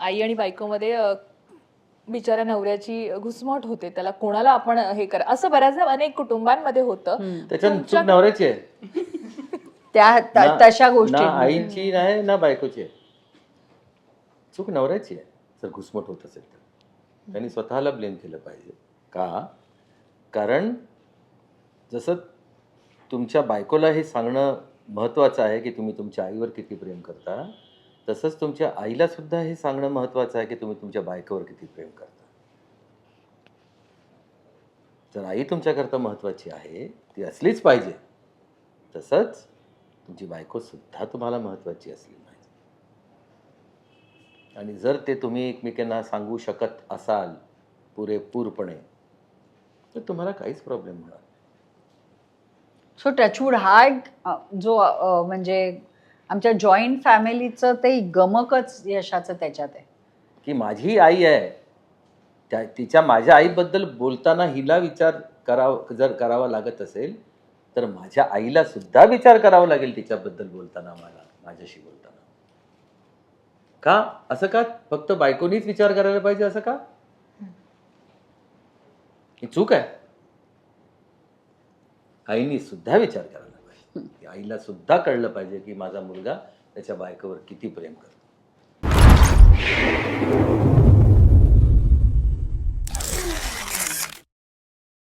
आई आणि बायकोमध्ये बिचाऱ्या नवऱ्याची घुसमट होते. त्याला कोणाला आपण हे करा असं बऱ्याचदा अनेक कुटुंबांमध्ये होतं. त्याच्यात नवऱ्याची आहे. त्या तशा गोष्टी. ना आईची नाही ना बायकोची आहे. चूक नवऱ्याची आहे. जर घुसमट होत असेल तर. त्यांनी स्वतःला ब्लेम केलं पाहिजे. का? कारण जसं तुमच्या बायकोला हे सांगणं महत्त्वाचं आहे की तुम्ही तुमच्या आईवर किती प्रेम करता तसंच तुमच्या आईला सुद्धा हे सांगणं महत्त्वाचं आहे की तुम्ही तुमच्या बायकोवर किती प्रेम करता. जर आई तुमच्याकरता महत्वाची आहे ती असलीच पाहिजे. तसंच तुमची बायको सुद्धा तुम्हाला महत्त्वाची असली पाहिजे. आणि जर ते तुम्ही एकमेकांना सांगू शकत असाल पुरेपूरपणे तर तुम्हाला काहीच प्रॉब्लेम होणार सो टचवूड हा एक जो म्हणजे आमच्या जॉईंट फॅमिलीचं ते गमकच यशाचं त्याच्यात आहे. की माझी आई आहे त्या तिच्या माझ्या आईबद्दल बोलताना हिला विचार करावा जर करावा लागत असेल तर माझ्या आईला सुद्धा विचार करावा लागेल तिच्याबद्दल बोलताना मला माझ्याशी बोलताना. का? असं का? फक्त बायकोनीच विचार करायला पाहिजे असं का? ही चूक आहे. आईनी सुद्धा विचार करायला आईला सुद्धा कळलं पाहिजे की माझा मुलगा त्याच्या बायकोवर किती प्रेम करतो.